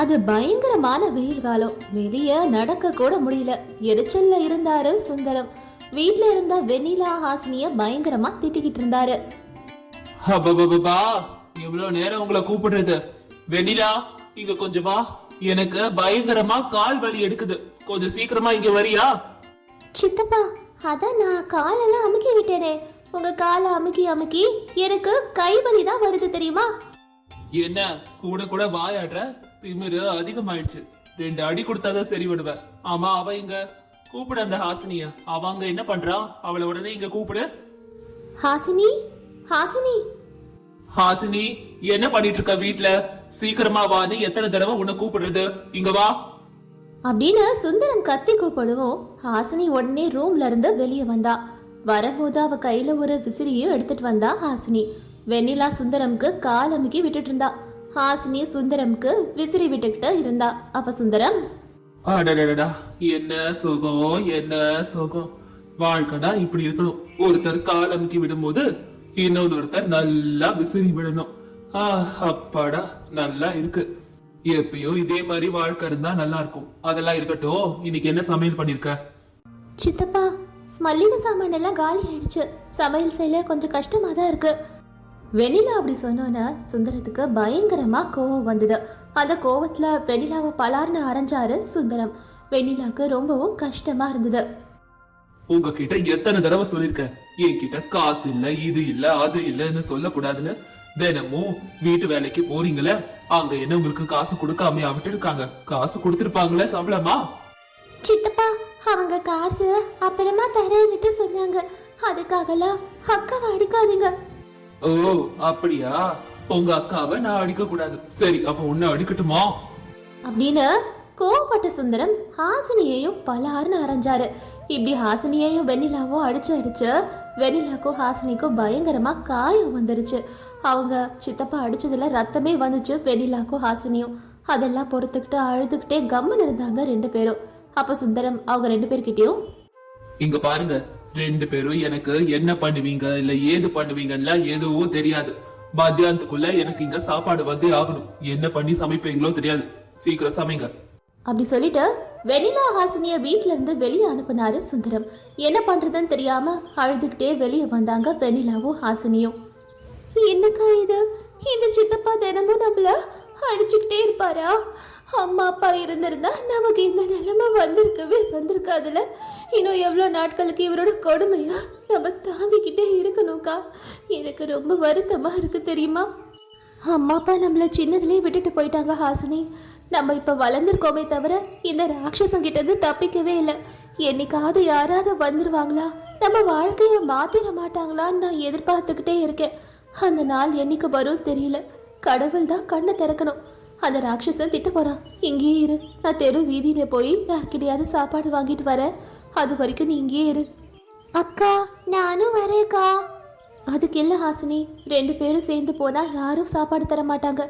அது பயங்கரமான வெயில் காலம். வெளிய நடக்க கூட முடியல. எரிச்சல்ல இருந்தாரு சுந்தரம். வீட்ல இருந்த வெண்ணிலா ஹாசினிய பயங்கரமா திட்டிக்கிட்டு இருந்தாரு. அப்பப்பப்பா எவ்வளவு நேரம் உங்களை கூப்பிடுறது. வெண்ணிலா இங்க கொஞ்சம் எனக்கு பயங்கரமா கால் வலி எடுக்குது. கொஞ்சம் சீக்கிரமா இங்க வரியா? சித்தப்பா அதான் நான் காலெல்லாம் அமுக்கி விட்டேனே. உங்க காலை அமுக்கி அமுக்கி எனக்கு கை வலி தான் வருது தெரியுமா? என்ன கூட கூட வாயாடுற? திமிரு அதிகமாயிடுச்சு. ரெண்டு அடி கொடுத்தாதான் சரி விடுவேன் ஆமா அவ இங்க. கூப்பிடு அந்த ஹாசினிய. அவ அங்க என்ன பண்றா? அவளை உடனே இங்க கூப்பிடு. ஹாசினி? ஹாசினி? ஹாசினி என்ன பண்ணிட்டு இருக்க வீட்ல? சீக்கிரமா வான்னு எத்தனை தடவை உன்னை கூப்பிடுறது? இங்க வா. அப்படின்னு சுந்தரம் கத்தி கூப்பிடுவோம் ஹாசினி உடனே ரூம்ல இருந்து வெளியே வந்தா. வரும்போது அவ கையில ஒரு விசிறியும் எடுத்துட்டு வந்தா ஹாசினி. வெண்ணிலா சுந்தரம்க்கு கால் அமுக்கி விட்டுட்டு இருந்தா. ஹாசினி சுந்தரம்க்கு விசிறி விட்டுக்கிட்டு இருந்தா. அப்ப சுந்தரம்? அடடடடா என்ன சுகம் என்ன சுகம். வாழ்க்கைனா இப்படி இருக்கணும். ஒருத்தர் கால் அமுக்கி விடும்போது இன்னொருத்தர் நல்லா விசிறி விடணும். அப்பாடா நல்லா இருக்கு. எப்பயும் இதே மாதிரி வாழ்க்கை இருந்தா நல்லா இருக்கும். அதெல்லாம் இருக்கட்டும். இன்னைக்கு என்ன சமையல் பண்ணிருக்க? சித்தப்பா மல்லிகை சாமான் எல்லாம் காலி ஆயிடுச்சு. சமையல் செய்ய கொஞ்சம் கஷ்டமா தான் இருக்கு. வெண்ணிலா அப்படி சொன்னோன்னே சுந்தரத்துக்கு பயங்கரமா கோவம் வந்தது. அந்த கோவத்துல வெண்ணிலாவை பலார்னு அரைஞ்சாரு சுந்தரம். வெண்ணிலாக்கு ரொம்பவும் கஷ்டமா இருந்தது. உங்ககிட்ட எத்தனை தடவை சொல்லிருக்கேன் என்கிட்ட காசு இல்ல இது இல்ல அது இல்லன்னு சொல்லக்கூடாதுன்னு. தினமும் வீட்டு வேலைக்கு போறீங்களே அங்க என்ன உங்களுக்கு காசு கொடுக்காமையா விட்டுருக்காங்க காசு கொடுத்திருப்பாங்களே சம்பளமா? சித்தப்பா அவங்க காசு அப்புறமா தரேன்னுட்டு சொன்னாங்க. அதுக்காகலாம் அக்காவை அடிக்காதீங்க ஓ அப்படியா? உங்க அக்காவை நான் அடிக்க கூடாது சரி அப்ப உன்னை அடிக்கட்டுமா? அப்படின்னு கோவப்பட்ட சுந்தரம் ஹாசினியையும் பலார்னு அரைஞ்சாரு. இப்படி ஹாசினியையும் வெண்ணிலாவும் அடிச்சு அடிச்சு வெண்ணிலாக்கும் ஹாசினிக்கும் பயங்கரமா காயம் வந்துருச்சு. அவங்க சித்தப்பா அடிச்சதுல ரத்தமே வந்துச்சு வெண்ணிலாக்கும் ஹாசினியும். அதெல்லாம் பொறுத்துக்கிட்டு அழுதுகிட்டே கம்முன்னு இருந்தாங்க ரெண்டு பேரும். அப்ப சுந்தரம் அவங்க ரெண்டு பேர்கிட்டயும்? இங்க பாருங்க. ரெண்டு பேரும் எனக்கு என்ன பண்ணுவீங்க? இல்ல ஏது பண்ணுவீங்கன்னா எதுவும் தெரியாது. மத்தியானத்துக்குள்ள எனக்கு இங்க சாப்பாடு வந்தே ஆகணும். என்ன பண்ணி சமைப்பீங்களோ தெரியாது. சீக்கிரம் சமைங்க. அப்படி சொல்லிட்டு வெனிலா ஹாசினிய வீட்ல இருந்து வெளியே அனுப்புனாரு சுந்தரம். என்ன பண்றதுன்னு தெரியாம அழுதுகிட்டே வெளியே வந்தாங்க வெனிலாவும் ஹாசினியும். என்னக்கா இது? இந்த சித்தப்பா தினமும் நம்மள அடிச்சுக்கிட்டே இருப்பாரா? அம்மா அப்பா இருந்திருந்தா நமக்கு இந்த நிலைமை வந்திருக்கவே வந்திருக்காதுல இன்னும் எவ்வளோ நாட்களுக்கு இவரோட கொடுமையா நம்ம தாங்கிக்கிட்டே இருக்கணும்க்கா? எனக்கு ரொம்ப வருத்தமாக இருக்கு தெரியுமா? அம்மா அப்பா நம்மளை சின்னதுலேயே விட்டுட்டு போயிட்டாங்க ஹாசினி. நம்ம இப்போ வளர்ந்துருக்கோமே தவிர இந்த ராட்சசங்கிட்டது தப்பிக்கவே இல்லை. என்னைக்காவது யாராவது வந்துருவாங்களா? நம்ம வாழ்க்கையை மாத்திர மாட்டாங்களான்னு நான் எதிர்பார்த்துக்கிட்டே இருக்கேன். அந்த நாள் என்னைக்கு வரும் தெரியல. கடவுள் தான் கண்ணை திறக்கணும். அந்த ராட்சசன் திட்ட போறான் இங்கேயே இரு. நான் தெரு வீதியில போய் யார்கிட்டயாவது சாப்பாடு வாங்கிட்டு வரேன் அது வரைக்கும் நீ இங்கேயே இரு. அக்கா நானும் வரேக்கா அதுக்கு இல்ல ஹாசினி. ரெண்டு பேரும் சேர்ந்து போனா யாரும் சாப்பாடு தர மாட்டாங்க.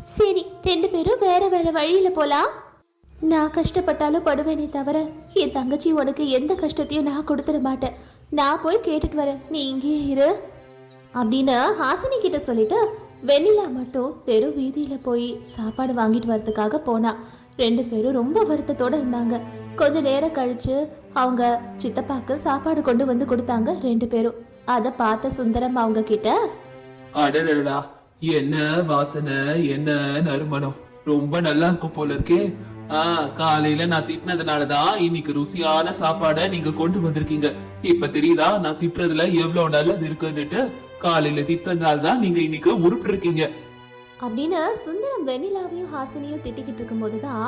சரி ரெண்டு பேரும் வேற வேற வழியில போலாம். நான் கஷ்டப்பட்டாலும் படுவேனே தவிர என் தங்கச்சி உனக்கு எந்த கஷ்டத்தையும் நான் கொடுத்துட மாட்டேன். நான் போய் கேட்டுட்டு வரேன். நீ இங்கேயே இரு. அப்படின்னு ஹாசினி கிட்ட சொல்லிட்டு வெண்ணிலா மட்டும் தெரு வீதியில போய் சாப்பாடு வாங்கிட்டு வரதுக்காக போனா. ரெண்டு பேரும் ரொம்ப வருத்தத்தோட இருந்தாங்க. கொஞ்ச நேரம் கழிச்சு அவங்க சித்தப்பாக்கு சாப்பாடு கொண்டு வந்து கொடுத்தாங்க ரெண்டு பேரும். அத பார்த்த சுந்தரம் அவங்க கிட்ட அடடடா என்ன வாசனை என்ன நறுமணம். ரொம்ப நல்லா இருக்கும் போல இருக்கே. ஆ காலையில நான் திட்டினதுனாலதான் இன்னைக்கு ருசியான சாப்பாடை நீங்க கொண்டு வந்திருக்கீங்க. இப்ப தெரியுதா நான் திட்டுறதுல எவ்வளவு நல்லது இருக்குன்னுட்டு. காலையில திட்டுறதுனால தான் நீங்க இன்னைக்கு உருட்டு இருக்கீங்க அப்படின்னு சுந்தரம் வெண்ணிலாவையும் ஹாசினியும் திட்டிக்கிட்டு இருக்கும்போது தான்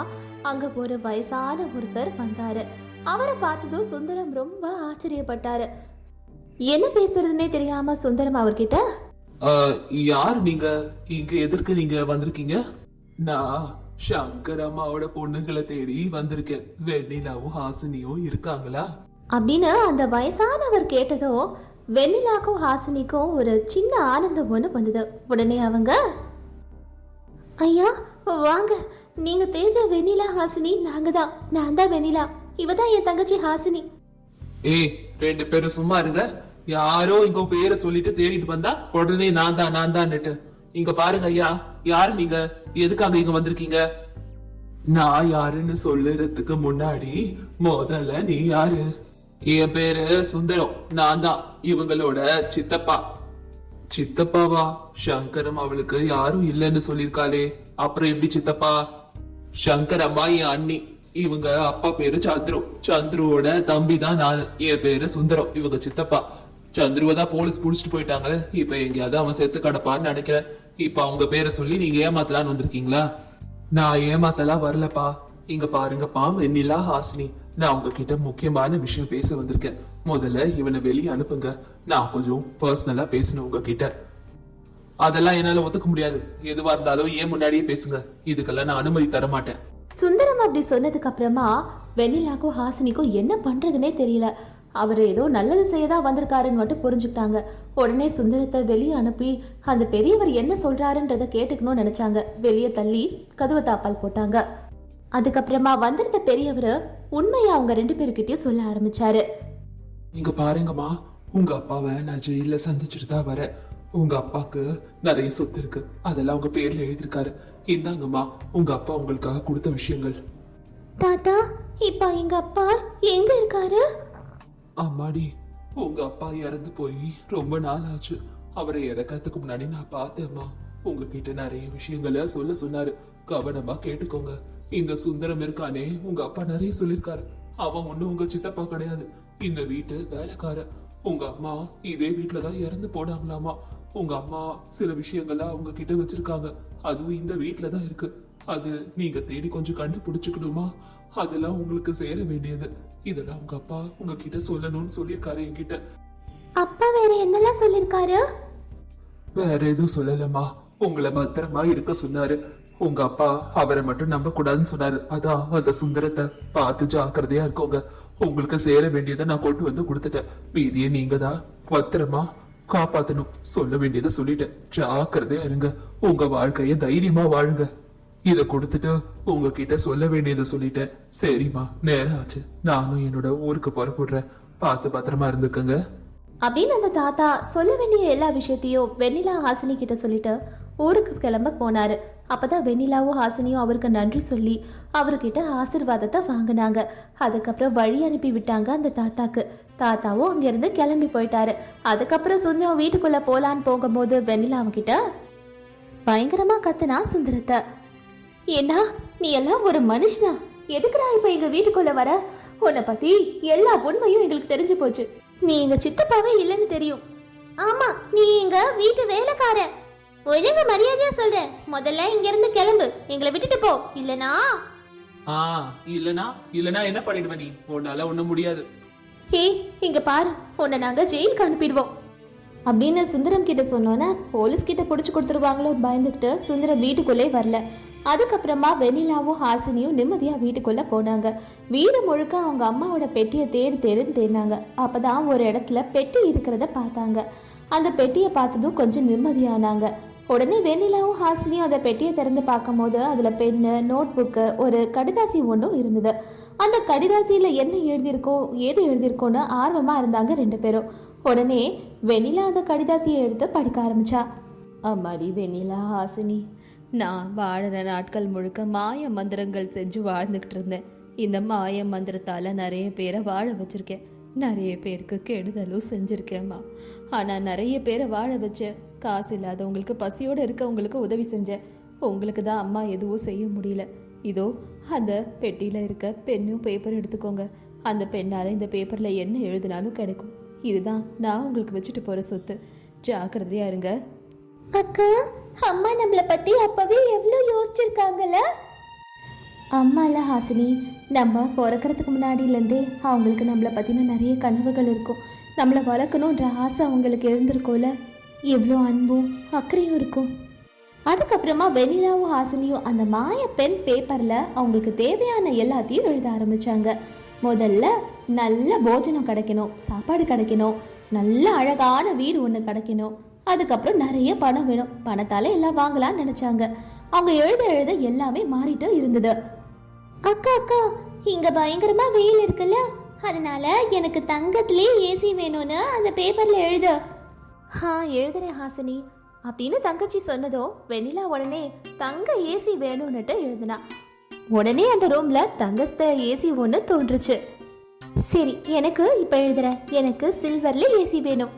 அங்க ஒரு வயசான ஒருத்தர் வந்தாரு. அவரை பார்த்ததும் சுந்தரம் ரொம்ப ஆச்சரியப்பட்டாரு. என்ன பேசுறதுன்னே தெரியாம சுந்தரம் அவர்கிட்ட யார் நீங்க? இங்க எதற்கு நீங்க வந்திருக்கீங்க? நான் சங்கர் அம்மாவோட பொண்ணுங்களை தேடி வந்திருக்கேன். வெண்ணிலாவும் ஹாசினியும் இருக்காங்களா? அப்படின்னு அந்த வயசானவர் கேட்டதும் வெண்ணிலாக்கும் ஹாசினிக்கும் ஒரு சின்ன ஆனந்தம் ஒன்று வந்தது. உடனே அவங்க ஐயா வாங்க. நீங்க தேடுற வெண்ணிலா ஹாசினி நாங்க தான் நான் தான் வெண்ணிலா. இவ தான் என் தங்கச்சி ஹாசினி. ஏய் ரெண்டு பேரும் சும்மா இருங்க. யாரோ இங்க பேரை சொல்லிட்டு தேடிட்டு வந்தா உடனே நான் தான் நான் தான் இங்க பாருங்க ஐயா யாரு நீங்க? எதுக்காக இங்க வந்திருக்கீங்க? நான் யாருன்னு சொல்லுறதுக்கு முன்னாடி முதல்ல நீ யாரு? என் பேரு சுந்தரம். நான் தான் இவங்களோட சித்தப்பா. சித்தப்பாவா? சங்கரம் அவளுக்கு யாரும் இல்லைன்னு சொல்லிருக்காளே அப்புறம் எப்படி சித்தப்பா? சங்கர் அம்மா என் அண்ணி. இவங்க அப்பா பேரு சந்துரு. சந்துருவோட தம்பி தான் நான். என் பேரு சுந்தரம். இவங்க சித்தப்பா. சந்துருவை தான் போலீஸ் புடிச்சிட்டு போயிட்டாங்களே. இப்ப எங்கேயாவது அவன் செத்து கிடப்பான்னு நினைக்கிறேன். இப்ப அவங்க பேரை சொல்லி நீங்க ஏமாத்தலான்னு வந்திருக்கீங்களா? நான் ஏமாத்தலாம் வரலப்பா. இங்க பாருங்கப்பா வெண்ணிலா ஹாசினி. நான் உங்ககிட்ட முக்கியமான விஷயம் பேச வந்திருக்கேன். முதல்ல இவனை வெளியே அனுப்புங்க. நான் கொஞ்சம் பர்சனலா பேசணும் உங்ககிட்ட. அதெல்லாம் என்னால ஒத்துக்க முடியாது. எதுவா இருந்தாலும் ஏன் முன்னாடியே பேசுங்க. இதுக்கெல்லாம் நான் அனுமதி தர மாட்டேன் சுந்தரம் அப்படி சொன்னதுக்கு அப்புறமா வெண்ணிலாக்கும் ஹாசினிக்கும் என்ன பண்றதுனே தெரியல. அவர் ஏதோ நல்லது செய்யதான் வந்திருக்காருன்னு மட்டும் புரிஞ்சுக்கிட்டாங்க. உடனே சுந்தரத்தை வெளியே அனுப்பி அந்த பெரியவர் என்ன சொல்றாருன்றத கேட்டுக்கணும்னு நினைச்சாங்க. வெளியே தள்ளி கதவை தாப்பால் போட்டாங்க. அதுக்கப்புறமா வந்திருந்த பெரியவர் உண்மையை அவங்க ரெண்டு பேருக்கிட்டயும் சொல்ல ஆரம்பிச்சாரு. இங்க பாருங்கம்மா உங்க அப்பாவை நான் ஜெயில சந்திச்சுட்டு தான் வரேன். உங்க அப்பாக்கு நிறைய சொத்து இருக்கு. அதெல்லாம் உங்க பேர்ல எழுதியிருக்காரு. இந்தாங்கம்மா உங்க அப்பா உங்களுக்காக கொடுத்த விஷயங்கள். தாத்தா இப்ப எங்க அப்பா எங்க இருக்காரு? அம்மாடி உங்க அப்பா இறந்து போய் ரொம்ப நாள் ஆச்சு. அவரை இறக்கறதுக்கு முன்னாடி நான் பார்த்தேம்மா. உங்ககிட்ட நிறைய விஷயங்களை சொல்ல சொன்னாரு. கவனமா கேட்டுக்கோங்க. இந்த சுந்தரம் இருக்கானே உங்க அப்பா நிறைய சொல்லிருக்காரு அவன் ஒண்ணு உங்க சித்தப்பா கிடையாது. இந்த வீட்டு வேலைக்காரன் உங்க அம்மா இதே வீட்டுல தான் இறந்து போனாங்களாமா? உங்க அம்மா சில விஷயங்களை அவங்க கிட்ட வச்சிருக்காங்க. அதுவும் இந்த வீட்டுல தான் இருக்கு. அது நீங்க தேடி கொஞ்சம் கண்டுபிடிச்சுக்கணுமா? அதெல்லாம் உங்களுக்கு சேர வேண்டியது. இதெல்லாம் உங்க அப்பா உங்ககிட்ட சொல்லணும்னு சொல்லியிருக்காரு என்கிட்ட. அப்பா வேற என்னெல்லாம் சொல்லிருக்காரு வேற எதுவும் சொல்லலம்மா. உங்களை பத்திரமா இருக்க சொன்னாரு. உங்க அப்பா அவரை மட்டும் நம்ப கூடாதுன்னு சொன்னாரு. அதான் அந்த சுந்தரத்தை பார்த்து ஜாக்கிரதையா இருக்கோங்க. உங்களுக்கு சேர வேண்டியதை நான் கொண்டு வந்து கொடுத்துட்டேன். மீதியை நீங்க தான் பத்திரமா காப்பாத்தணும். சொல்ல வேண்டியதை சொல்லிட்டேன். ஜாக்கிரதையா இருங்க. உங்க வாழ்க்கைய தைரியமா வாழுங்க. இத கொடுத்துட்டு உங்ககிட்ட சொல்ல வேண்டியதை சொல்லிட்டேன். சரிம்மா நேரம் ஆச்சு. நானும் என்னோட ஊருக்கு புறப்படுறேன். பார்த்து பத்திரமா இருந்துக்கங்க. அப்படின்னு அந்த தாத்தா சொல்ல வேண்டிய எல்லா விஷயத்தையும் வெண்ணிலா ஹாசினி கிட்ட சொல்லிட்டு ஊருக்கு கிளம்ப போனாரு. அப்பதான் வெண்ணிலாவும் ஹாசினியும் அவருக்கு நன்றி சொல்லி அவர்கிட்ட ஆசிர்வாதத்தை வாங்கினாங்க. அதுக்கப்புறம் வழி அனுப்பி விட்டாங்க அந்த தாத்தாக்கு. தாத்தாவும் அங்கிருந்து கிளம்பி போயிட்டாரு. அதுக்கப்புறம் சுந்தரம் வீட்டுக்குள்ள போலான்னு போகும்போது வெண்ணிலா அவங்கிட்ட பயங்கரமா கத்துனா சுந்தரத்தை. ஏன்னா நீ எல்லாம் ஒரு மனுஷனா. எதுக்குடா இப்ப எங்க வீட்டுக்குள்ள வர? உன்னை பத்தி எல்லா உண்மையும் எங்களுக்கு தெரிஞ்சு போச்சு. நீ எங்க சித்தப்பாவே இல்லைன்னு தெரியும். ஆமா நீ எங்க வீட்டு வேலைக்காரன். ஒழுங்கு மரியாதையா சொல்றேன் முதல்ல இங்க இருந்து கிளம்பு. எங்களை விட்டுட்டு போ. இல்லனா? ஆ இல்லனா இல்லனா என்ன பண்ணிடுவ நீ? உன்னால ஒண்ணும் முடியாது. ஹே இங்க பாரு. உன்னை நாங்க ஜெயிலுக்கு அனுப்பிடுவோம். அப்படின்னு சுந்தரம் கிட்ட சொன்னோன்னே போலீஸ் கிட்ட பிடிச்சி கொடுத்துருவாங்களோ பயந்துக்கிட்டு சுந்தரம் வீட்டுக்குள்ளே வரல. அதுக்கப்புறமா வெண்ணிலாவும் ஹாசினியும் நிம்மதியா வீட்டுக்குள்ள போனாங்க. வீடு முழுக்க அவங்க அம்மாவோட பெட்டியை தேடி தேடுன்னு தேடினாங்க. அப்பதான் ஒரு இடத்துல பெட்டி இருக்கிறத பார்த்தாங்க. அந்த பெட்டியை பார்த்ததும் கொஞ்சம் நிம்மதியானாங்க. உடனே வெண்ணிலாவும் ஹாசினியும் அதை பெட்டியை திறந்து பார்க்கும்போது அதில் பென்னு நோட் புக்கு ஒரு கடிதாசி ஒன்றும் இருந்தது. அந்த கடிதாசியில் என்ன எழுதியிருக்கோ ஏது எழுதியிருக்கோன்னு ஆர்வமாக இருந்தாங்க ரெண்டு பேரும். உடனே வெண்ணிலா அந்த கடிதாசியை எடுத்து படிக்க ஆரம்பிச்சா. அம்மாடி வெண்ணிலா ஹாசினி நான் வாழற நாட்கள் முழுக்க மாய மந்திரங்கள் செஞ்சு வாழ்ந்துக்கிட்டு இருந்தேன். இந்த மாய மந்திரத்தால் நிறைய பேரை வாழ வச்சுருக்கேன். நிறைய பேருக்கு கெடுதலும் செஞ்சுருக்கேம்மா ஆனால் நிறைய பேரை வாழ வச்சேன் காசு இல்லாதவங்களுக்கு பசியோட இருக்கவங்களுக்கு உதவி செஞ்சேன் உங்களுக்கு தான் அம்மா எதுவும் செய்ய முடியல. இதோ அந்த பெட்டியில இருக்க பெண்ணும் பேப்பர் எடுத்துக்கோங்க. அந்த பெண்ணால இந்த பேப்பர்ல என்ன எழுதினாலும் கிடைக்கும். இதுதான் நான் உங்களுக்கு வச்சுட்டு போற சொத்து. ஜாக்கிரதையா இருங்க. அக்கா அம்மா நம்மள பத்தி அப்பவே எவ்வளோ யோசிச்சிருக்காங்கல்ல? அம்மால ஹாசினி நம்ம பிறக்கறதுக்கு முன்னாடியிலேருந்தே அவங்களுக்கு நம்மளை பற்றின நிறைய கனவுகள் இருக்கும். நம்மளை வளர்க்கணுன்ற ஆசை அவங்களுக்கு இருந்திருக்கும்ல. எவ்வளோ அன்பும் அக்கறையும் இருக்கும். அதுக்கப்புறமா வெண்ணிலாவும் ஹாசினியும் அந்த மாய பென் பேப்பரில் அவங்களுக்கு தேவையான எல்லாத்தையும் எழுத ஆரம்பித்தாங்க முதல்ல நல்ல போஜனம் கிடைக்கணும் சாப்பாடு கிடைக்கணும் நல்ல அழகான வீடு ஒன்று கிடைக்கணும். அதுக்கப்புறம் நிறைய பணம் வேணும். பணத்தால எல்லாம் வாங்கலாம்னு நினைச்சாங்க. அவங்க எழுத எழுத எல்லாமே மாறிட்டு இருந்தது. அக்கா அக்கா இங்க பயங்கரமா வெயில் இருக்குல்ல. அதனால எனக்கு தங்கத்திலே ஏசி வேணும்னு அந்த பேப்பர்ல எழுது. ஹா எழுதுறேன் ஹாசினி அப்படின்னு தங்கச்சி சொன்னதும் வெண்ணிலா உடனே தங்க ஏசி வேணும்னுட்டு எழுதுனா. உடனே அந்த ரூம்ல தங்கஸ்த ஏசி ஒன்று தோன்றுச்சு. சரி எனக்கு இப்ப எழுதுற எனக்கு சில்வர்ல ஏசி வேணும்.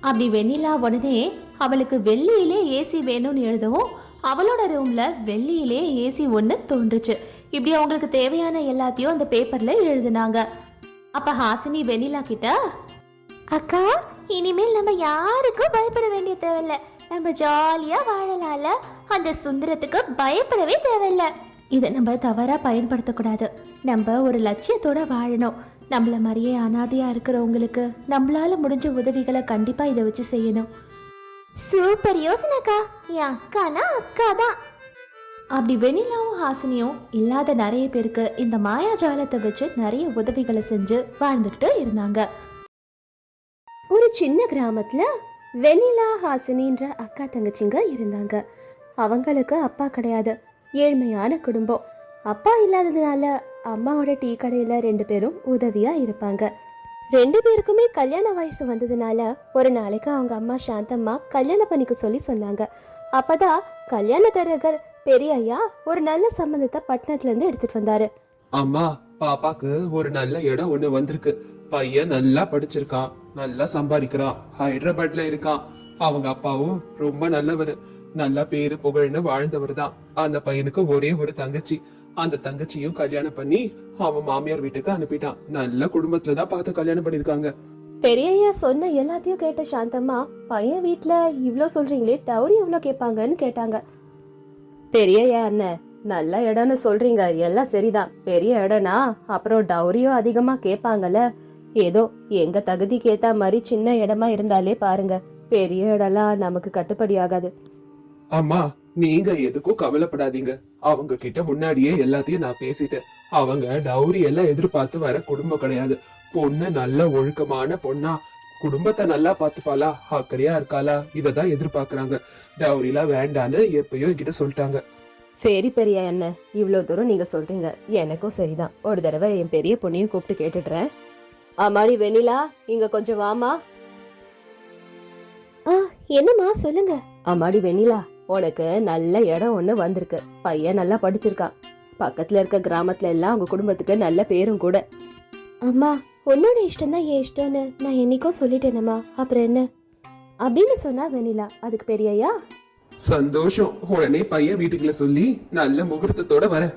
அப்படி வெண்ணிலா உடனே அவளுக்கு வெள்ளியிலே ஏசி வேணும்னு எழுதவும் அவளோட ரூம்ல வெள்ளியிலே ஏசி ஒன்று தோன்றுச்சு. இப்படி அவங்களுக்கு தேவையான எல்லாத்தையும் அந்த பேப்பர்ல எழுதுனாங்க. அப்ப ஹாசினி வெண்ணிலா கிட்ட அக்கா இனிமேல் நம்ம யாருக்கும் பயப்பட வேண்டிய தேவையில்ல. நம்ம ஜாலியா வாழலாம்ல. அந்த சுந்தரத்துக்கு பயப்படவே தேவையில்ல. இதை நம்ம தவறா பயன்படுத்தக்கூடாது. நம்ம ஒரு லட்சியத்தோட வாழணும். நம்மள மாதிரியே அனாதையா இருக்கிறவங்களுக்கு நம்மளால முடிஞ்ச உதவிகளை கண்டிப்பா இதை வச்சு செய்யணும். சூப்பர் யோசனைக்கா. என் அக்கானா அக்கா தான் அப்படி வெண்ணிலாவும் ஹாசினியும் இல்லாத நிறைய பேருக்கு இந்த மாயாஜாலத்தை வச்சு நிறைய உதவிகளை செஞ்சு வாழ்ந்துக்கிட்டு இருந்தாங்க. ஒரு சின்ன கிராமத்துல வெண்ணிலா ஹாசினின்ற அக்கா தங்கச்சிங்க இருந்தாங்க. அவங்களுக்கு அப்பா கிடையாது. ஏழ்மையான குடும்பம். அப்பா இல்லாததுனால அம்மாவோட டீ கடையில ரெண்டு பேரும் உதவியா இருப்பாங்க. ரெண்டு பேருக்குமே கல்யாண வயசு வந்ததுனால ஒரு நாளைக்கு அவங்க அம்மா சாந்தம்மா கல்யாணம் பண்ணிக்க சொல்லி சொன்னாங்க. அப்பதான் கல்யாணக்காரர்கள் பெரிய ஐயா ஒரு நல்ல சம்பந்தத்தை பட்டணத்துல இருந்து எடுத்துட்டு வந்தாரு. அம்மா பாப்பாக்கு ஒரு நல்ல இடம் ஒண்ணு வந்திருக்கு. பையன் நல்லா படிச்சிருக்கான். நல்லா சம்பாதிக்கிறான் ஹைதராபாத்ல இருக்கான் அவங்க அப்பாவும் ரொம்ப நல்லவர். நல்லா பேரு புகழ்னு வாழ்ந்தவர் தான். அந்த பையனுக்கு ஒரே ஒரு தங்கச்சி. அந்த தங்கச்சியும் கல்யாணம் பண்ணி அவன் மாமியார் வீட்டுக்கு அனுப்பிட்டான். நல்ல குடும்பத்துல தான் பார்த்து கல்யாணம் பண்ணிருக்காங்க பெரியய்யா சொன்ன எல்லாத்தையும் கேட்ட சாந்தம்மா பையன் வீட்டுல இவ்ளோ சொல்றீங்களே டவுரி எவ்வளோ கேட்பாங்கன்னு கேட்டாங்க. பெரியய்யா அண்ணன் நல்ல இடம்னு சொல்றீங்க. எல்லாம் சரிதான். பெரிய இடம்னா அப்புறம் டவுரியும் அதிகமா கேட்பாங்கல்ல. ஏதோ எங்க தகுதிக்கு ஏத்த மாதிரி சின்ன இடமா இருந்தாலே பாருங்க. பெரிய இடம்லாம் நமக்கு கட்டுப்படி ஆகாது. அம்மா நீங்க எதுக்கும் கவலைப்படாதீங்க. அவங்க கிட்ட முன்னாடியே எல்லாத்தையும் நான் பேசிட்டேன். அவங்க டவுரி எல்லாம் எதிர்பார்த்து வர குடும்பம் கிடையாது. பொண்ணு நல்ல ஒழுக்கமான பொண்ணா குடும்பத்தை நல்லா பாத்துப்பாளா அக்கறையா இருக்காளா இததான் எதிர்பார்க்கறாங்க. டவுரிலாம் வேண்டான்னு எப்பயும் என்கிட்ட சொல்லிட்டாங்க. சரி பெரிய அண்ணன் இவ்வளோ தூரம் நீங்க சொல்றீங்க. எனக்கும் சரிதான். ஒரு தடவை என் பெரிய பொண்ணையும் கூப்பிட்டு கேட்டுடுறேன் அம்மாடி வெண்ணிலா இங்க கொஞ்சம் வாமா ஆ என்னம்மா சொல்லுங்க. அம்மாடி வெண்ணிலா உனக்கு நல்ல இடம் ஒண்ணு வந்திருக்கு. பையன் நல்லா படிச்சிருக்கான். பக்கத்துல இருக்க கிராமத்துல எல்லாம் உங்க குடும்பத்துக்கு நல்ல பேரும் கூட. அம்மா உன்னோட இஷ்டம் தான் என் இஷ்டம்னு நான் என்னைக்கோ சொல்லிட்டேனம்மா. அப்புறம் என்ன? அப்படின்னு சொன்னா வெண்ணிலா அதுக்கு பெரியய்யா சந்தோஷம். உடனே பையன் வீட்டுக்குள்ள சொல்லி நல்ல முகூர்த்தத்தோட வர.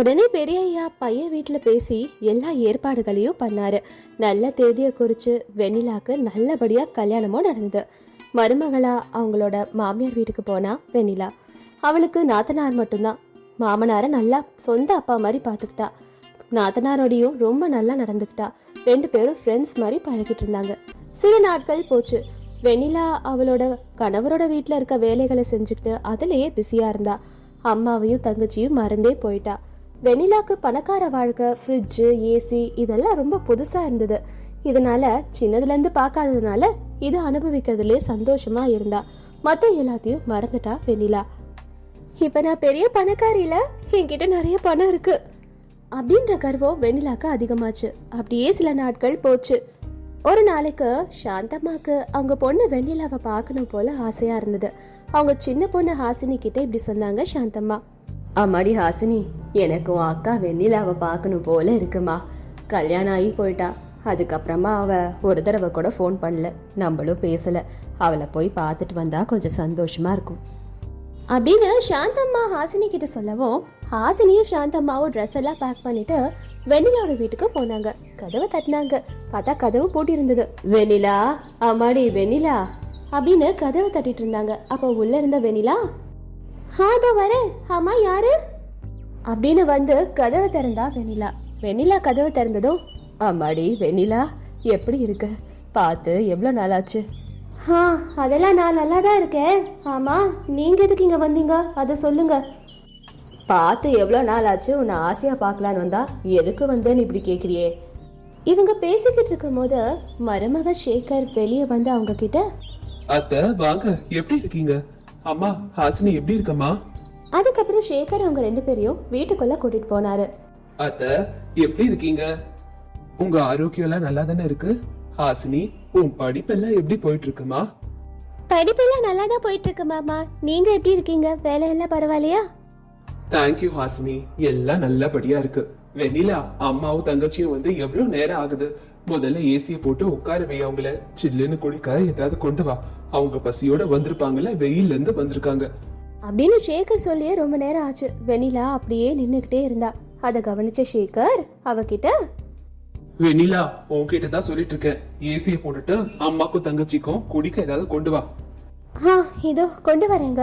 உடனே பெரியய்யா பையன் வீட்டில் பேசி எல்லா ஏற்பாடுகளையும் பண்ணாரு. நல்ல தேதியை குறித்து வெண்ணிலாக்கு நல்லபடியாக கல்யாணமும் நடந்தது. மருமகளா அவங்களோட மாமியார் வீட்டுக்கு போனா வெண்ணிலா. அவளுக்கு நாத்தனார் மட்டும்தான். மாமனாரை நல்லா சொந்த அப்பா மாதிரி பார்த்துக்கிட்டா நாத்தனாரோடையும் ரொம்ப நல்லா நடந்துக்கிட்டா. ரெண்டு பேரும் ஃப்ரெண்ட்ஸ் மாதிரி பழகிட்டு இருந்தாங்க. சில நாட்கள் போச்சு. வெண்ணிலா அவளோட கணவரோட வீட்டில் இருக்க வேலைகளை செஞ்சுக்கிட்டு அதுலேயே பிஸியாக இருந்தா. அம்மாவையும் தங்கச்சியும் மறந்தே போயிட்டா. வெண்ணிலாக்கு பணக்கார வாழ்க்கை ஃப்ரிட்ஜு ஏசி இதெல்லாம் ரொம்ப புதுசாக இருந்தது. இதனால சின்னதுலேருந்து பார்க்காததுனால இதை அனுபவிக்கிறதுலே சந்தோஷமா இருந்தா. மற்ற எல்லாத்தையும் மறந்துட்டா வெண்ணிலா. இப்போ நான் பெரிய பணக்காரியில் என்கிட்ட நிறைய பணம் இருக்கு. அப்படின்ற கர்வம் வெண்ணிலாக்கு அதிகமாச்சு. அப்படியே சில நாட்கள் போச்சு. ஒரு நாளைக்கு சாந்தம்மாக்கு அவங்க பொண்ணு வெண்ணிலாவை பார்க்கணும் போல ஆசையா இருந்தது. அவங்க சின்ன பொண்ணு ஹாசினி கிட்ட இப்படி சொன்னாங்க சாந்தம்மா. அம்மாடி ஹாசினி எனக்கும் அக்கா வெண்ணிலாவை பார்க்கணும் போல இருக்குமா. கல்யாணம் ஆகி போயிட்டா. அதுக்கப்புறமா அவள் ஒரு தடவை கூட ஃபோன் பண்ணல. நம்மளும் பேசல. அவளை போய் பார்த்துட்டு வந்தா கொஞ்சம் சந்தோஷமா இருக்கும். அப்படின்னு சாந்தம்மா ஹாசினி கிட்ட சொல்லவும் ஹாசினியும் சாந்தம்மாவும் ட்ரெஸ் எல்லாம் பேக் பண்ணிட்டு வெண்ணிலாவோட வீட்டுக்கு போனாங்க. கதவை தட்டினாங்க. பார்த்தா கதவு பூட்டி இருந்தது வெண்ணிலா அம்மாடி வெண்ணிலா அப்படின்னு கதவை தட்டிட்டு இருந்தாங்க. அப்போ உள்ள இருந்த வெண்ணிலா ஹாதோ வரேன் ஆமா யாரு? அப்படின்னு வந்து கதவை திறந்தா வெண்ணிலா. வெண்ணிலா கதவை திறந்ததும் அம்மாடி வெண்ணிலா எப்படி இருக்க? பார்த்து எவ்வளோ நாளாச்சு? ஆ அதெல்லாம் நான் நல்லா தான் இருக்கேன். ஆமா நீங்க எதுக்கு இங்கே வந்தீங்க? அதை சொல்லுங்க. பார்த்து எவ்வளோ நாள் ஆச்சு உன்னை ஆசையாக பார்க்கலான்னு வந்தா எதுக்கு வந்தேன்னு இப்படி கேட்குறியே இவங்க பேசிக்கிட்டு இருக்கும் போது மருமக சேகர் வெளியே வந்து அவங்க கிட்ட அத்தை வாங்க. எப்படி இருக்கீங்க? அம்மா ஹாசினி எப்படி இருக்கம்மா? அதுக்கப்புறம் சேகர் அவங்க ரெண்டு பேரையும் வீட்டுக்குள்ள கூட்டிட்டு போனாரு. அத்த எப்படி இருக்கீங்க? உங்க ஆரோக்கியம் எல்லாம் நல்லா தானே இருக்கு? ஹாசினி உன் படிப்பெல்லாம் எப்படி போயிட்டு இருக்குமா படிப்பெல்லாம் நல்லா தான் போயிட்டு இருக்கு மாமா நீங்க எப்படி இருக்கீங்க? வேலை எல்லாம் பரவாயில்லையா? Thank you Hasini. எல்லாம் நல்லபடியா இருக்கு. வெண்ணிலா அம்மாவும் தங்கச்சியும் வந்து எவ்வளவு நேரம் ஆகுது? முதல்ல ஏசிய போட்டு உட்கார வை அவங்கள. சில்லுன்னு குடிக்க ஏதாவது கொண்டு வா. அவங்க பசியோட வந்திருப்பாங்கல்ல வெயில்ல இருந்து வந்திருக்காங்க. அப்படின்னு சேகர் சொல்லியே ரொம்ப நேரம் ஆச்சு. வெனிலா அப்படியே நின்னுக்கிட்டே இருந்தா. அதை கவனிச்ச சேகர் அவகிட்ட வெண்ணிலா உன்கிட்ட தான் சொல்லிட்டு இருக்கேன். ஏசிய போட்டுட்டு அம்மாக்கும் தங்கச்சிக்கும் குடிக்க ஏதாவது கொண்டு வா. ஆ இதோ கொண்டு வரேங்க.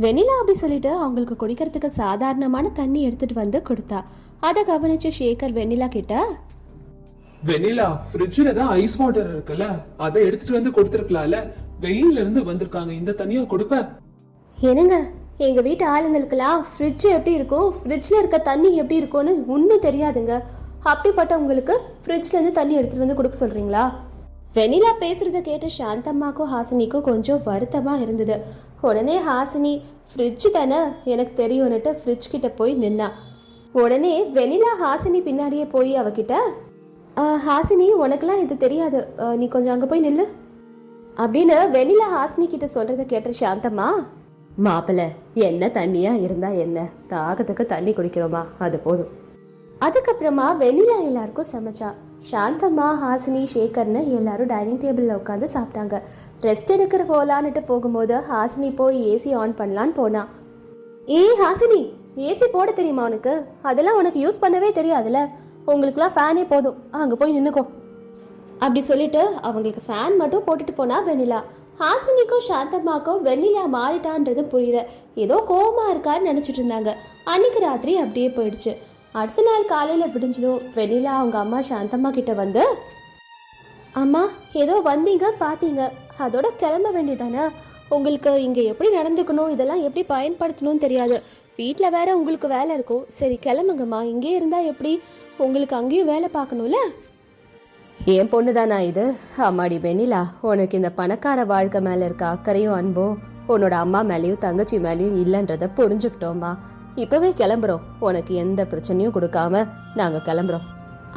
வெனிலா அப்படி சொல்லிட்டு அவங்களுக்கு குடிக்கிறதுக்கு சாதாரணமான தண்ணி எடுத்துட்டு வந்து கொடுத்தா. அதை கவனிச்ச சேகர் வெண்ணிலா கிட்ட வெண்ணிலா ஃப்ரிட்ஜ்ல தான் ஐஸ் வாட்டர் இருக்குல்ல? அதை எடுத்துட்டு வந்து கொடுத்துருக்கலாம்ல. வெயில்ல இருந்து வந்திருக்காங்க. இந்த தண்ணியா கொடுப்ப. என்னங்க? எங்க வீட்டு ஆளுங்களுக்கெல்லாம் ஃப்ரிட்ஜ் எப்படி இருக்கும் ஃப்ரிட்ஜ்ல இருக்க தண்ணி எப்படி இருக்கும்னு ஒன்றும் தெரியாதுங்க. அப்படிப்பட்ட உங்களுக்கு ஃப்ரிட்ஜ்ல இருந்து தண்ணி எடுத்துட்டு வந்து கொடுக்க சொல்றீங்களா? வெனிலா பேசுறத கேட்டு சாந்தம்மாக்கும் ஹாசினிக்கும் கொஞ்சம் வருத்தமா இருந்தது. உடனே ஹாசினி ஃப்ரிட்ஜ் தானே? எனக்கு தெரியும்னுட்டு ஃப்ரிட்ஜ் கிட்ட போய் நின்னா. உடனே வெனிலா ஹாசினி பின்னாடியே போய் அவகிட்ட ஹாசினி உனக்கெல்லாம் இது தெரியாது. நீ கொஞ்சம் அங்க போய் நில்லு. அப்படின்னு வெனிலா ஹாசினி கிட்ட சொல்றத கேட்ட சாந்தம்மா மாப்பிள்ள என்ன தண்ணியா இருந்தா என்ன? தாகத்துக்கு தண்ணி குடிக்கிறோமா? அது போதும். அதுக்கப்புறமா வெண்ணிலா எல்லாருக்கும் சமைச்சா. சாந்தம்மா ஹாசினி ஷேகர்னு எல்லாரும் டைனிங் டேபிள்ல உட்காந்து சாப்பிட்டாங்க. ரெஸ்ட் எடுக்கிற போலான்ட்டு போகும்போது ஹாசினி போய் ஏசி ஆன் பண்ணலான்னு போனா. ஏய் ஹாசினி ஏசி போட தெரியுமா உனக்கு? அதெல்லாம் உனக்கு யூஸ் பண்ணவே தெரியாதுல்ல. உங்களுக்குலாம் ஃபேனே போதும். அங்கே போய் நின்றுக்கோ அப்படி சொல்லிட்டு அவங்களுக்கு ஃபேன் மட்டும் போட்டுட்டு போனா வெண்ணிலா. ஹாசினிக்கும் சாந்தம்மாக்கும் வெண்ணிலா மாறிட்டான்றது புரியல. ஏதோ கோபமா இருக்கான்னு நினைச்சிட்டு இருந்தாங்க. அன்னைக்கு ராத்திரி அப்படியே போயிடுச்சு. அடுத்த நாள் காலையில் விடிஞ்சதும் வெண்ணிலா அவங்க அம்மா சாந்தம்மா கிட்ட வந்து அம்மா ஏதோ வந்தீங்க பார்த்தீங்க அதோட கிளம்ப வேண்டியதானே உங்களுக்கு இங்கே எப்படி நடந்துக்கணும்? இதெல்லாம் எப்படி பயன்படுத்தணும்னு தெரியாது. வீட்டில் வேற உங்களுக்கு வேலை இருக்கும் சரி கிளம்புங்கம்மா. இங்கே இருந்தால் எப்படி உங்களுக்கு அங்கேயும் வேலை பார்க்கணும்ல? என் பொண்ணு தானா இது? அம்மாடி வெண்ணிலா உனக்கு இந்த பணக்கார வாழ்க்கை மேலே இருக்க அக்கறையும் அன்பும் உன்னோட அம்மா மேலேயும் தங்கச்சி மேலேயும் இல்லைன்றத புரிஞ்சுக்கிட்டோம்மா. இப்போவே கிளம்புறோம். உனக்கு எந்த பிரச்சனையும் கொடுக்காம நாங்கள் கிளம்புறோம்.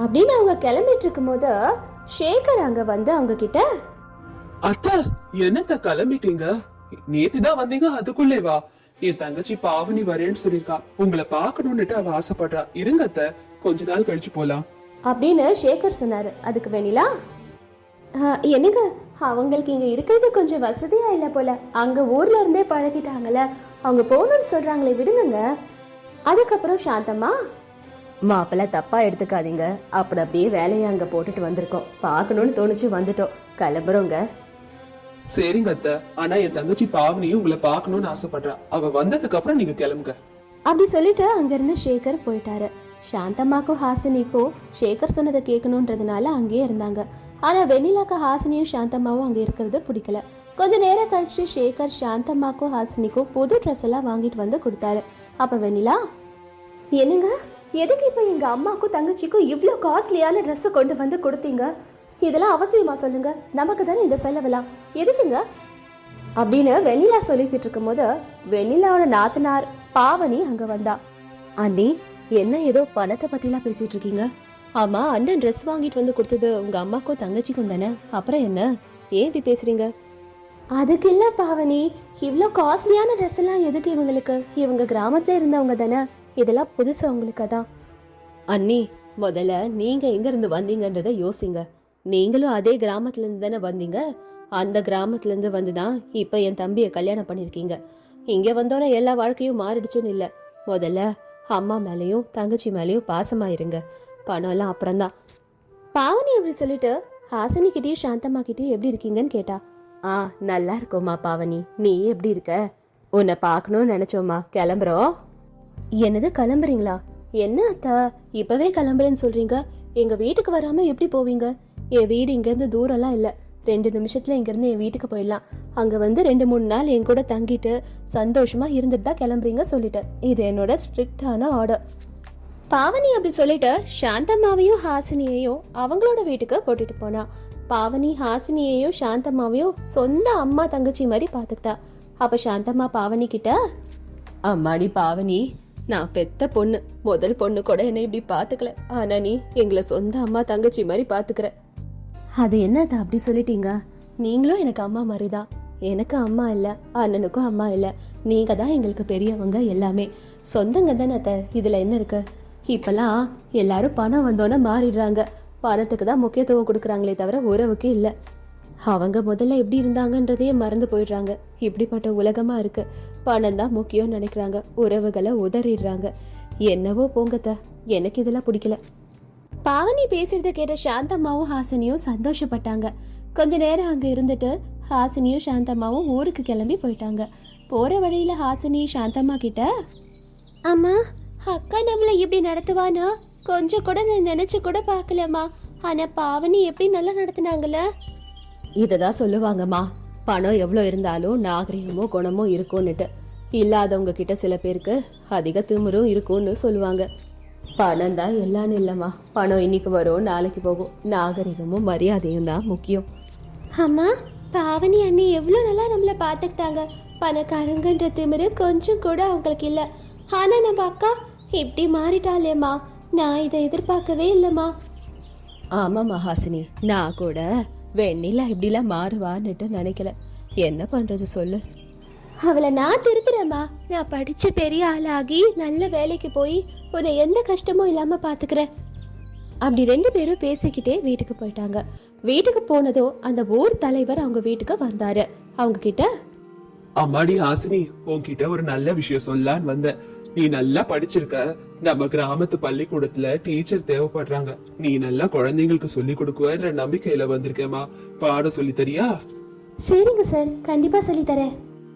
அப்படின்னு அவங்க கிளம்பிட்டு இருக்கும்போது ஷேகர் அங்க வந்து அவங்க கிட்ட அத்தை என்னத்த கிளம்பிட்டீங்க? நேத்து தான் வந்தீங்க அதுக்குள்ளே வா என் தங்கச்சி பாவனி வரேன்னு சொல்லிருக்கா உங்களை பாக்கணும்னுட்டு அவ ஆசைப்படுறா. இருங்க அத்தை கொஞ்ச நாள் கழிச்சு போலாம். அப்படின்னு ஷேகர் சொன்னாரு. அதுக்கு வேணிலா "ஆ, என்னங்க? அவங்களுக்கு இங்க இருக்கிறது கொஞ்சம் வசதியா இல்ல போல. அங்க ஊர்ல இருந்தே பழகிட்டாங்கல்ல. அவங்க போகணும்னு சொல்றாங்களே விடுங்க அதுக்கப்புறம் சாந்தம்மா மாப்பிள்ள தப்பா எடுத்துக்காதீங்க. அப்படி அப்படியே வேலையை அங்க போட்டுட்டு வந்திருக்கோம். பார்க்கணும்னு தோணுச்சு வந்துட்டோம். கிளம்புறோங்க. சரிங்க அத்த. ஆனா என் தங்கச்சி பாவனியும் உங்களை பார்க்கணும்னு ஆசைப்படுறா. அவ வந்ததுக்கு அப்புறம் நீங்க கிளம்புங்க. அப்படி சொல்லிட்டு அங்கிருந்து சேகர் போயிட்டாரு. சாந்தம்மாக்கும் ஹாசினிக்கும் சேகர் சொன்னதை கேட்கணுன்றதுனால அங்கேயே இருந்தாங்க. ஆனா வெண்ணிலாக்கு ஹாசினியும் சாந்தம்மாவும் அங்க இருக்கிறது பிடிக்கல. கொஞ்ச நேரம் கழிச்சு சேகர் சாந்தம்மாக்கும் ஹாசினிக்கும் புது ட்ரெஸ் எல்லாம் வாங்கிட்டு வந்து கொடுத்தாரு. அப்ப வெண்ணிலா என்னங்க? எதுக்கு இப்ப எங்க அம்மாக்கும் தங்கச்சிக்கும் இவ்வளோ காஸ்ட்லியான Dress கொண்டு வந்து கொடுத்தீங்க? இதெல்லாம் அவசியமா சொல்லுங்க? நமக்கு தானே இந்த செலவெல்லாம். எதுக்குங்க? அப்படின்னு வெண்ணிலா சொல்லிக்கிட்டு இருக்கும்போது வெண்ணிலாவோட நாத்தனார் பாவனி அங்க வந்தா. அண்ணி என்ன ஏதோ பணத்தை பத்திலாம் பேசிட்டு இருக்கீங்க? ஆமா அண்ணன் ட்ரெஸ் வாங்கிட்டு வந்து கொடுத்தது உங்க அம்மாக்கும் தங்கச்சிக்கும் தானே? அப்புறம் என்ன? ஏன் இப்படி பேசுறீங்க? அதுக்கு இல்ல பாவனி இவ்ளோ காஸ்ட்லியான ட்ரெஸ் எல்லாம் எதுக்கு இவங்களுக்கு? இவங்க கிராமத்துல இருந்தவங்க தானே? இதெல்லாம் புதுசு அவங்களுக்கு அதான். அண்ணி முதல்ல நீங்க எங்க இருந்து வந்தீங்கன்றத யோசிங்க. நீங்களும் அதே கிராமத்துலேருந்து தானே வந்தீங்க? அந்த கிராமத்துலேருந்து வந்து வந்துதான் இப்போ என் தம்பியை கல்யாணம் பண்ணியிருக்கீங்க. இங்கே வந்தோன்னே எல்லா வாழ்க்கையும் மாறிடுச்சுன்னு இல்லை. முதல்ல அம்மா மேலேயும் தங்கச்சி மேலேயும் பாசமாக இருங்க பணம்லாம் அப்புறம்தான். பாவனி அப்படி சொல்லிட்டு ஹாசினிக்கிட்டேயும் சாந்தம்மா எப்படி இருக்கீங்கன்னு கேட்டா ஆ நல்லா இருக்கோம்மா பாவனி. நீ எப்படி இருக்க? உன்னை பார்க்கணும்னு நினச்சோம்மா. கிளம்புறோம் என்னது கிளம்புறீங்களா? என்ன அத்தா? இப்பவே கிளம்புறேன்னு சொல்றீங்க? எங்க வீட்டுக்கு வராம எப்படி போவீங்க? என் வீடு இங்கேருந்து தூரம்லாம் இல்லை. ரெண்டு நிமிஷத்தில் இங்கேருந்து என் வீட்டுக்கு போயிடலாம். அங்கே வந்து ரெண்டு மூணு நாள் என் கூட தங்கிட்டு சந்தோஷமாக இருந்துட்டு தான் கிளம்புறீங்க சொல்லிட்டேன் இது என்னோட ஸ்ட்ரிக்டான ஆர்டர் பாவனி அப்படி சொல்லிட்டு சாந்தம்மாவையும் ஹாசினியையும் அவங்களோட வீட்டுக்கு கூட்டிட்டு போனா. பாவனி ஹாசினியையும் சாந்தம்மாவையும் சொந்த அம்மா தங்கச்சி மாதிரி பார்த்துக்கிட்டா. அப்ப சாந்தம்மா பாவனி கிட்ட அம்மாடி பாவனி நான் பெத்த பொண்ணு. முதல் பொண்ணு கூட என்னை இப்படி பாத்துக்கல ஆனா நீ எங்களை சொந்த அம்மா தங்கச்சி மாதிரி பாத்துக்கிற அது என்னது அப்படி சொல்லிட்டீங்க? நீங்களும் எனக்கு அம்மா மாதிரிதான் எனக்கு அம்மா இல்லை அண்ணனுக்கும் அம்மா இல்லை. நீங்கள் தான் எங்களுக்கு பெரியவங்க எல்லாமே. சொந்தங்க தானே அத்தை இதில் என்ன இருக்கு? இப்போல்லாம் எல்லாரும் பணம் வந்தோன்னே மாறிடுறாங்க. பணத்துக்கு தான் முக்கியத்துவம் கொடுக்குறாங்களே தவிர உறவுக்கு இல்லை. அவங்க முதல்ல எப்படி இருந்தாங்கன்றதையே மறந்து போயிடுறாங்க. இப்படிப்பட்ட உலகமா இருக்கு. பணம் தான் முக்கியம்னு நினைக்கிறாங்க. உறவுகளை உதறிடுறாங்க. என்னவோ போங்கத்த எனக்கு இதெல்லாம் பிடிக்கல. பாவனி பேசுறத கேட்ட சாந்தம்மாவும் ஹாசினியும் சந்தோஷப்பட்டாங்க. கொஞ்ச நேரம் அங்க இருந்துட்டு ஹாசினியும் சாந்தம்மாவும் ஊருக்கு கிளம்பி போயிட்டாங்க. போற வழியில ஹாசினி சாந்தம்மா கிட்ட அம்மா அக்கா நம்மளை இப்படி நடத்துவானா? கொஞ்சம் கூட நான் நினைச்சு கூட பார்க்கலம்மா. ஆனா பாவனி எப்படி நல்லா நடத்துனாங்கல்ல? இததான் சொல்லுவாங்கம்மா. பணம் எவ்வளோ இருந்தாலும் நாகரிகமோ குணமோ இருக்கும்னுட்டு. இல்லாதவங்க கிட்ட சில பேருக்கு அதிக திமிரும் இருக்கும்னு சொல்லுவாங்க. பணம் தான் எல்லான்னு இல்லைம்மா. பணம் இன்னைக்கு வரும் நாளைக்கு போகும். நாகரிகமும் மரியாதையும் தான் முக்கியம். அம்மா பாவனி அண்ணி எவ்வளோ நல்லா நம்மளை பார்த்துக்கிட்டாங்க. பணக்காரங்கன்ற திமிரு கொஞ்சம் கூட அவங்களுக்கு இல்லை. ஆனால் நம்ம அக்கா இப்படி மாறிட்டாளேம்மா. நான் இதை எதிர்பார்க்கவே இல்லைம்மா. ஆமாம்மா ஹாசினி நான் கூட வெண்ணிலா இப்படிலாம் மாறுவான்னுட்டு நினைக்கல. என்ன பண்றது சொல்லு. அவளை நான் திருத்துறேம்மா நான் படிச்சு பெரிய ஆளாகி நல்ல வேலைக்கு போய் உன்னை எந்த கஷ்டமும் இல்லாம பாத்துக்கிறேன். அப்படி ரெண்டு பேரும் பேசிக்கிட்டே வீட்டுக்கு போயிட்டாங்க. வீட்டுக்கு போனதும் அந்த ஊர் தலைவர் அவங்க வீட்டுக்கு வந்தாரு. அவங்க கிட்ட அம்மாடி ஹாசினி உன்கிட்ட ஒரு நல்ல விஷயம் சொல்லலான்னு வந்தேன். நீ நல்லா படிச்சிருக்க. நம்ம கிராமத்து பள்ளிக்கூடத்துல டீச்சர் தேவைப்படுறாங்க. நீ நல்லா குழந்தைங்களுக்கு சொல்லி கொடுக்குவன்ற நம்பிக்கையில வந்திருக்கேமா பாடம் சொல்லி தரியா? சரிங்க சார். கண்டிப்பா சொல்லி தரேன்.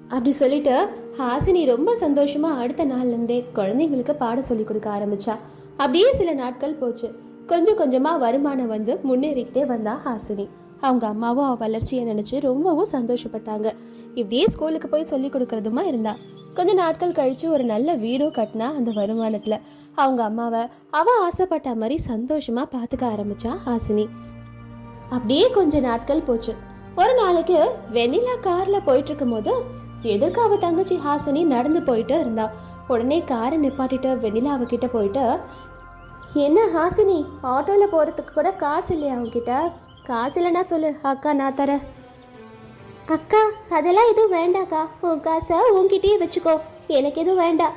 அப்படி சொல்லிட்டு ஹாசினி ரொம்ப சந்தோஷமா அடுத்த நாள்லேருந்தே குழந்தைங்களுக்கு பாடம் சொல்லி கொடுக்க ஆரம்பிச்சா. அப்படியே சில நாட்கள் போச்சு. கொஞ்சம் கொஞ்சமா வருமானம் வந்து முன்னேறிக்கிட்டே வந்தா ஹாசினி. அவங்க அம்மாவும் அவ வளர்ச்சியை நினைச்சு ரொம்பவும் சந்தோஷப்பட்டாங்க. இப்படியே ஸ்கூலுக்கு போய் சொல்லி கொடுக்கறதுமா இருந்தா. கொஞ்ச நாட்கள் கழிச்சு ஒரு நல்ல வீடும் கட்டினா அந்த வருமானத்துல. அவங்க அம்மாவை அவ ஆசைப்பட்ட மாதிரி சந்தோஷமா பாத்துக்க ஆரம்பிச்சா ஹாசினி. அப்படியே கொஞ்ச நாட்கள் போச்சு. ஒரு நாளைக்கு வெண்ணிலா கார்ல போயிட்டு இருக்கும்போது எதிர்க்க அவள் தங்கச்சி ஹாசினி நடந்து போயிட்டு இருந்தா? உடனே காரை நிப்பாட்டிட்டு வெண்ணிலா அவகிட்ட போயிட்டு என்ன ஹாசினி ஆட்டோல போறதுக்கு கூட காசு இல்லையா அவகிட்ட காசு இல்லைன்னா சொல்லு அக்கா நான் தரேன். அக்கா அதெல்லாம் எதுவும் வேண்டாக்கா உன் காசை உன்கிட்டயே வச்சுக்கோ. எனக்கு எதுவும் வேண்டாம்.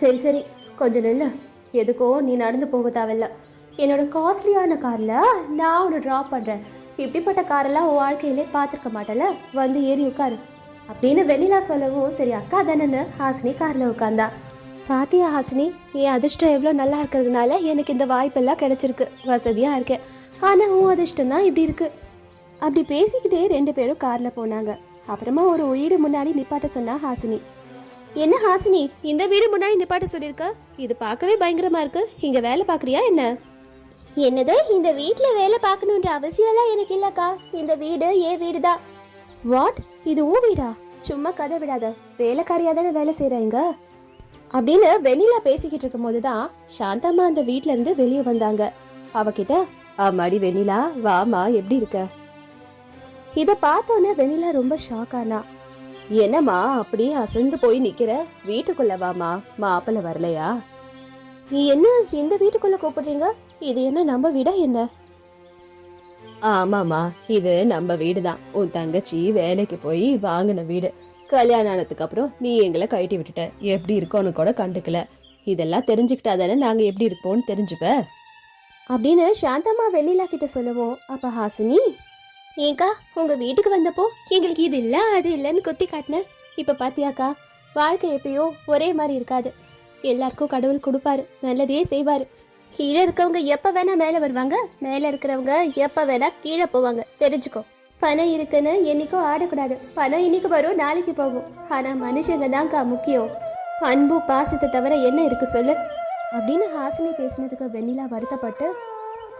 சரி சரி. கொஞ்சம் நில்லு. எதுக்கோ நீ நடந்து போக தேவையில்ல. என்னோட காஸ்ட்லியான காரில் நான் உன்னை ட்ராப் பண்ணுறேன் இப்படிப்பட்ட காரெல்லாம் உன் வாழ்க்கையிலே பார்த்துருக்க மாட்டல வந்து ஏறி உட்காரு. அப்படின்னு வெண்ணிலா சொல்லவும் சரி அக்கா தானேன்னு ஹாசினி காரில் உட்காந்தா பாத்தியா ஹாசினி என் அதிர்ஷ்டம் எவ்வளோ நல்லா இருக்கிறதுனால எனக்கு இந்த வாய்ப்பெல்லாம் கிடைச்சிருக்கு. வசதியாக இருக்கேன். ஆனால் உன் அதிர்ஷ்டம் தான் இப்படி இருக்கு. அப்படி பேசிக்கிட்டே ரெண்டு பேரும் காரில் போனாங்க. அப்புறமா ஒரு வீடு முன்னாடி நிப்பாட்ட சொன்னா ஹாசினி. என்ன ஹாசினி இந்த வீடு முன்னாடி நிப்பாட்ட சொல்லியிருக்க? இது பார்க்கவே பயங்கரமா இருக்கு. இங்க வேலை பார்க்குறியா என்ன? என்னது? இந்த வீட்டில் வேலை பார்க்கணுன்ற அவசியம்லாம் எனக்கு இல்லக்கா. இந்த வீடு என் வீடு தான் வாட் இது ஊ வீடா? சும்மா கதை விடாத. வேலைக்காரியா தானே வேலை செய்யறாங்க அப்படின்னு வெண்ணிலா பேசிக்கிட்டு இருக்கும் போதுதான் சாந்தம்மா அந்த வீட்ல இருந்து வெளியே வந்தாங்க. அவகிட்ட ஆமாடி வெண்ணிலா வாமா எப்படி இருக்க? இத பார்த்தோன்னே வெண்ணிலா ரொம்ப ஷாக் ஆனா. என்னம்மா அப்படியே அசந்து போய் நிக்கிற? வீட்டுக்குள்ள வாமா மாப்பிள்ள வரலையா? நீ என்ன இந்த வீட்டுக்குள்ள கூப்பிடுறீங்க? இது என்ன நம்ம வீடா என்ன? ஆமாமா இது நம்ம வீடு தான் உன் தங்கச்சி வேலைக்கு போய் வாங்கின வீடு. கல்யாணம் ஆனதுக்கு அப்புறம் நீ எங்களை கழட்டி விட்டுட்ட. எப்படி இருக்கோன்னு கூட கண்டுக்கல. இதெல்லாம் தெரிஞ்சுக்கிட்டா தானே நாங்கள் எப்படி இருப்போம்னு தெரிஞ்சுப்ப? அப்படின்னு சாந்தம்மா வெண்ணிலா கிட்ட சொல்லுவோம். அப்ப ஹாசினி ஏங்கா உங்க வீட்டுக்கு வந்தப்போ எங்களுக்கு இது இல்ல அது இல்லைன்னு குத்தி காட்டினேன் இப்ப பாத்தியாக்கா வாழ்க்கை எப்பயோ ஒரே மாதிரி இருக்காது. எல்லாருக்கும் கடவுள் கொடுப்பாரு நல்லதையே செய்வாரு. கீழே இருக்கவங்க எப்ப வேணா மேல வருவாங்க. மேல இருக்கிறவங்க எப்ப வேணா கீழே போவாங்க. தெரிஞ்சுக்கோ. பணம் இருக்குன்னு என்னைக்கும் ஆடக்கூடாது. பணம் இன்னைக்கு வரும் நாளைக்கு போகும். ஆனா மனுஷங்க தான்க்கா முக்கியம். அன்பு பாசத்தை தவிர என்ன இருக்கு சொல்லு. அப்படின்னு ஹாசினி பேசினதுக்கு வெண்ணிலா வருத்தப்பட்டு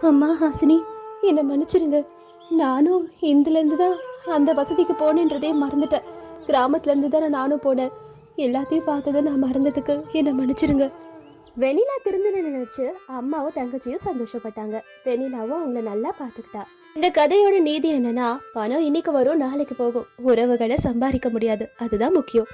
அம்மா ஹாசினி என்னை மன்னிச்சிருங்க. நானும் இந்துலேருந்து தான் அந்த வசதிக்கு போனேன்றதே மறந்துட்டேன். கிராமத்துலேருந்து தானே நானும் போனேன். எல்லாத்தையும் பார்த்ததை நான் மறந்ததுக்கு என்னை மன்னிச்சிருங்க. வெனிலா திருந்தன நினைச்சு அம்மாவும் தங்கச்சியும் சந்தோஷப்பட்டாங்க. வெனிலாவும் அவங்கள நல்லா பார்த்துக்கிட்டா. இந்த கதையோட நீதி என்னன்னா பணம் இன்னைக்கு வரும் நாளைக்கு போகும். உறவுகளை சம்பாதிக்க முடியாது. அதுதான் முக்கியம்.